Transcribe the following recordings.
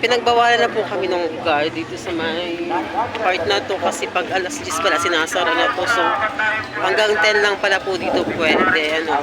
Pinagbawalan na po kami ng guard dito sa may part na to kasi pag alas 10 pala sinasara na to. So hanggang 10 lang pala po dito pwede. Ano.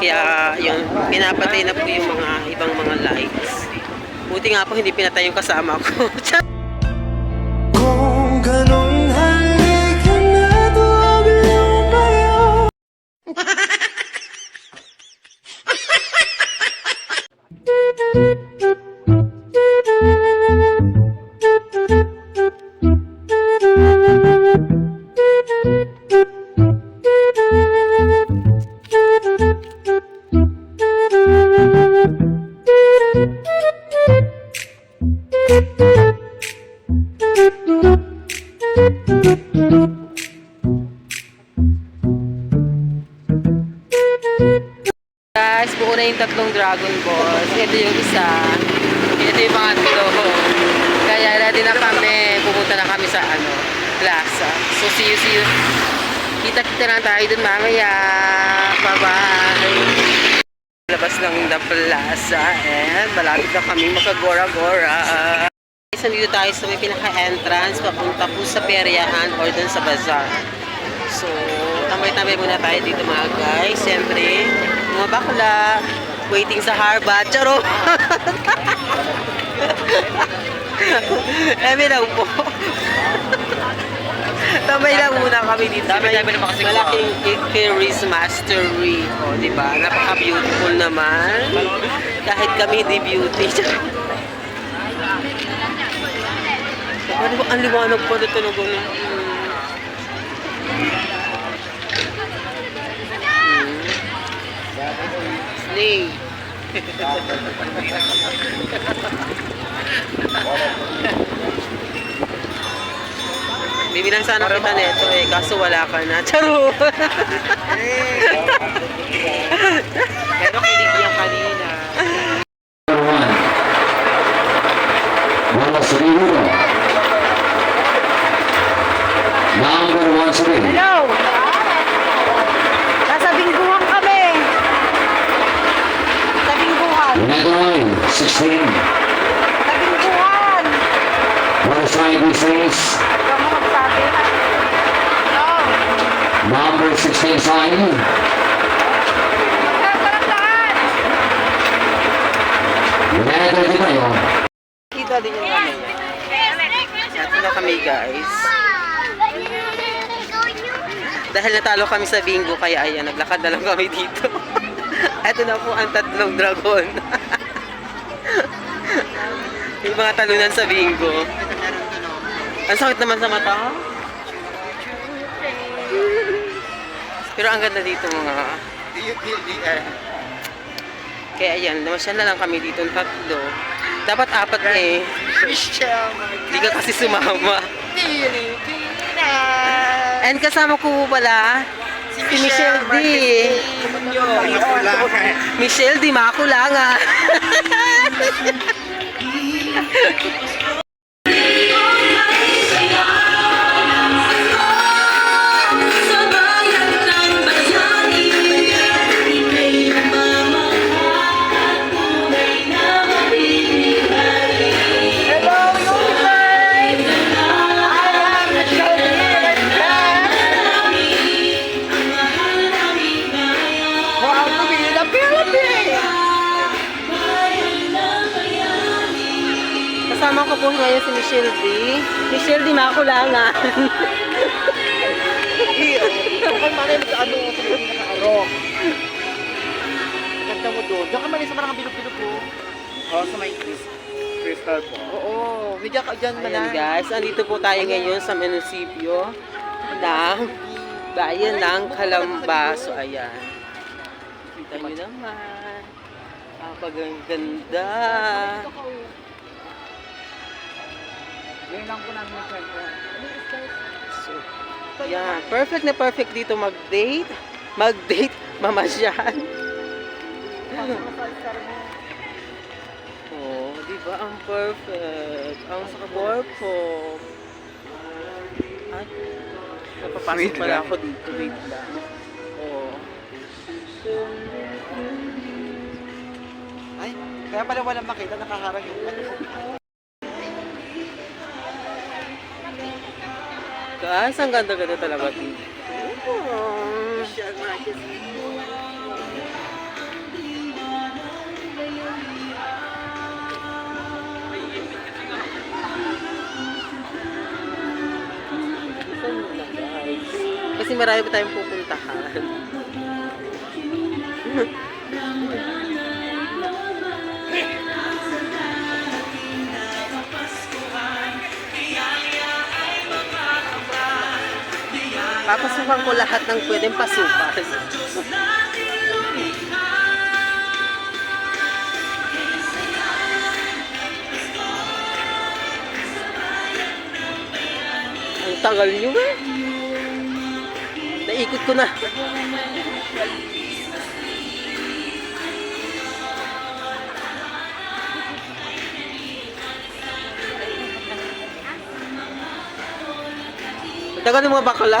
Kaya yun, pinapatay na po yung mga ibang mga lights. Buti nga po hindi pinatay yung kasama ko. Kung ganun halika na tumayo Guys, buo na yung tatlong Dragon Balls. Ito yung isa. Ito yung pangatlo. Kaya ready na kami. Pupunta na kami sa ano, plaza. So, see you, see you. Kita-kita na tayo dun mamaya. Bye-bye. Labas ng the plaza. And malapit na kami makagora-gora. Guys, nandito tayo sa may pinaka-entrance. Papunta po sa peryahan or dun sa bazaar. So, tambay-tambay muna tayo dito mga guys. Siyempre, mga bakla, waiting sa Harvard. Charo! Eme lang po. tambay lang muna kami dito. Dami-dami naman kasi Malaking Icarus Mastery. O, di ba? Napaka-beautiful naman. Kahit kami hindi beauty. Ano ba? Ang liwanag pa na talaga Slay. Bibilang sana kita nito eh, kaso wala ka na. Charo! Pero kilig yan kanina. Number one. Bola Serino. Number one Serino. Hello! Nasa bingguhan kami. Sa bingguhan. United Line, 16. Sa bingguhan. Bola Side Face. Ikaw mo magsabi. Hello! Number 16 Side. Magkakaramdaan! United din kayo. Kita din yung kami. Ito na kami guys. Dahil natalo kami sa bingo, kaya ayan, naglakad na lang kami dito. Ito na po ang tatlong dragon. yung mga talunan sa bingo. Ang sakit naman sa mata. Pero ang ganda dito mga... Kaya ayan, namasyal na lang kami dito tatlo. Dapat apat eh. Hindi ka kasi sumama. And kasama ko pala, si Michelle D. Michelle D. Makulanga. Thank you. D. Makulanga. Kung manay mo sa ano, sa mga nakaaro. Ganda mo doon. Diyan ka mali sa marang bilog-bilog ko. Oo, sa may crystal po. Oo, medyo ka dyan Ayan guys, andito po tayo ngayon sa munisipyo ng bayan ng Kalamba. So ayan. Kita nyo naman. Ah, pag ang ganda. Ngayon lang po namin nag-kwento. So, yan. Perfect na perfect dito mag-date. Mag-date, mamasyal. Oh, di ba? Ang perfect. Ang gwapo. Ay, napapasok pala ako dito. Wait lang. Oh. Ay, kaya pala walang makita, nakaharang yung ano. Guys, ang ganda-ganda talaga. Oh. Kasi marami pa tayong pupuntahan. Papasukan ko lahat ng pwedeng pasukan. Ang tagal nyo eh. Naikot ko na. Ang tagal ng mga bakla.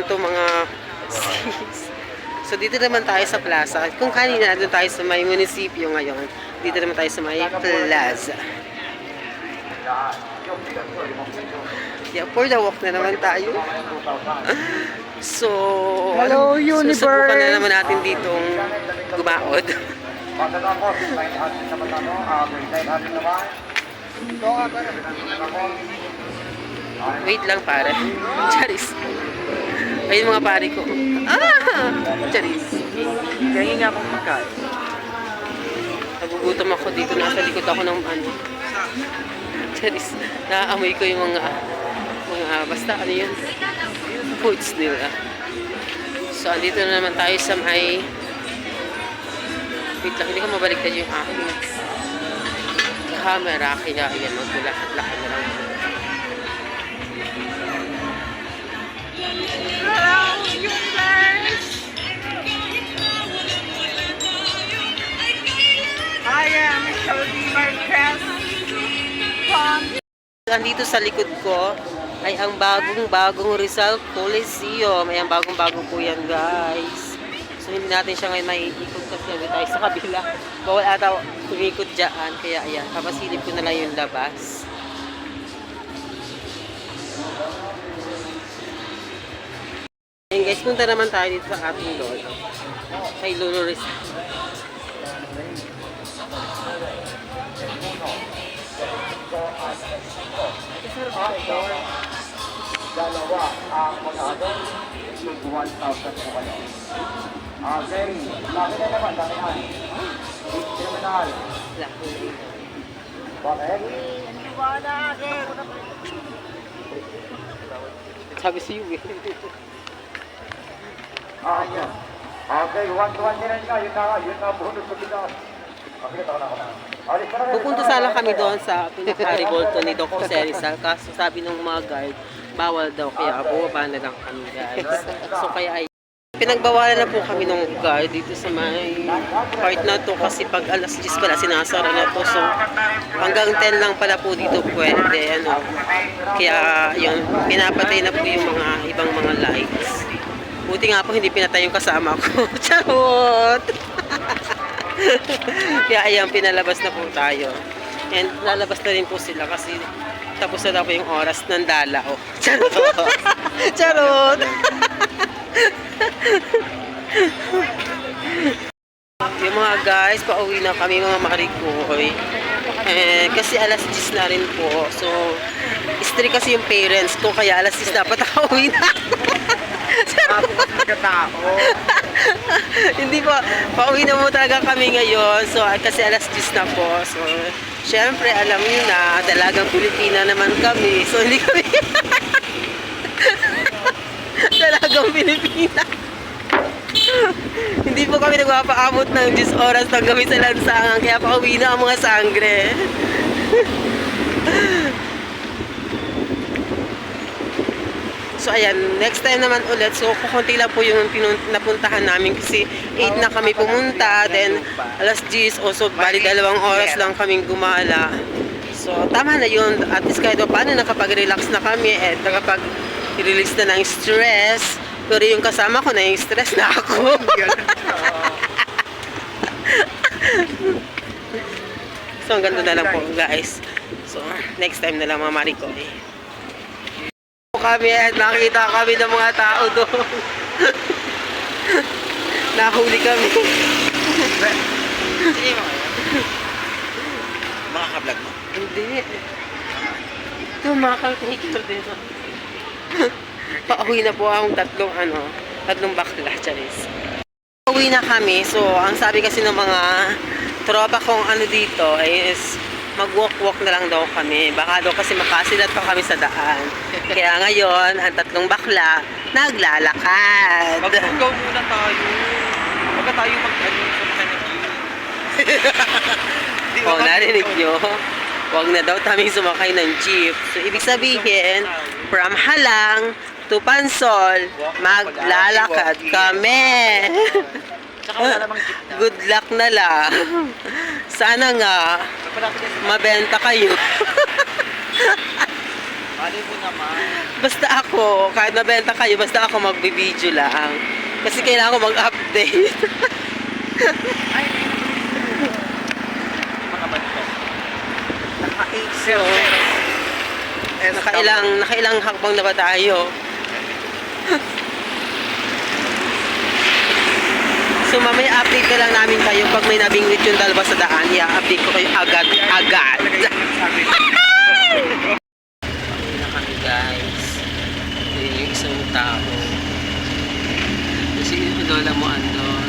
naman to mga sis. So dito naman tayo sa plaza. Kung kanina doon tayo sa may munisipyo ngayon, dito naman tayo sa may plaza. Yeah, for the walk na naman tayo. So, Hello, ano, universe! susubukan na naman natin ditong gumaod. Wait lang pare. Charis. Ayun mga pare ko. Ah! Charis. Kaya nga akong magkain. Nagugutom ako dito. Nasa likod ako ng ano. Charis. Naaamoy ko yung mga mga basta ano yun. Foods nila. So, andito na naman tayo sa may wait lang, hindi ko mabaliktad yung aking camera. Kaya, ayan, magulahat-lahat na lang. Andito sa likod ko ay ang bagong-bagong Rizal Coliseum. Ay ang bagong-bago po yan, guys. So, hindi natin siya ngayon maiikot kasi hindi tayo sa kabila. Bawal ata umikot dyan. Kaya, ayan, papasilip ko na lang yung labas. Ayun guys, punta naman tayo dito sa ating lolo. Kay Lolo Rizal. Dalawa ang magkado, tig 1,000 po kayo. Ah, Jerry, laki na naman, damihan. Criminal, bakit? Sabi si Yui. Ah, yan. Okay, one to one din ka. Yun na, yun na, bonus sa bigas. Pupunta sana kami doon sa pinaka-revolto ni Doc Jose Rizal. Kaso sabi ng mga guard, bawal daw. Kaya bumaba na lang kami guys. So kaya ay Pinagbawalan na po kami ng guard dito sa may part na to kasi pag alas 10 pala sinasara na to. So hanggang 10 lang pala po dito pwede. Ano. Kaya yun, pinapatay na po yung mga ibang mga lights. Buti nga po hindi pinatay yung kasama ko. Charot! Kaya ayan, pinalabas na po tayo. And lalabas na rin po sila kasi tapos na po yung oras ng dalao. Charot! Charot! yung mga guys, pauwi na kami mga marikoy. Eh, kasi alas 10 na rin po. So, strict kasi yung parents ko, kaya alas 10 dapat pauwi na. Katao. Hindi po, pauwi na mo talaga kami ngayon. So, kasi alas 10 na po. So, syempre, alam niyo na, dalagang Pilipina naman kami. So, hindi kami... dalagang Pilipina. hindi po kami nagpapaabot ng 10 oras ng gabi sa lansangan. Kaya pauwi na ang mga sangre. So ayan, next time naman ulit. So kukunti lang po yung pinun- napuntahan namin kasi 8 na kami pumunta. Then alas 10 o so bali dalawang oras lang kaming gumala. So tama na yun. At least kahit pa paano nakapag-relax na kami at nakapag-release na ng stress. Pero yung kasama ko na yung stress na ako. so ang ganda na lang po guys. So next time na lang mga marikoy kami at nakita kami ng mga tao doon. Nahuli kami. Sige mo kayo. Mga kablog mo. Hindi. Ito kalkulator din. Pauwi na po akong tatlong ano, tatlong bakla, charis. Pauwi na kami. So, ang sabi kasi ng mga tropa kong ano dito is mag-walk-walk na lang daw kami. Baka daw kasi makasilat pa kami sa daan. Kaya ngayon, ang tatlong bakla, naglalakad. Magsugaw muna tayo. Huwag tayo mag-ano sa mga ng Di O, narinig nyo? Huwag na daw kami sumakay ng jeep. So, ibig sabihin, from Halang to Pansol, maglalakad kami. Good luck na lang. Sana nga. Mabenta kayo. Malay mo naman. Basta ako, kahit mabenta kayo, basta ako magbibideo lang. Kasi kailangan ko mag-update. Mga banto. Naka-8 So, nakailang, nakailang hakbang na ba tayo? So mamaya update na lang namin kayo pag may nabingwit yung dalawa sa daan. I-update ko kayo agad-agad. na kami guys. Yung isang tao. Kasi yung lola mo andon.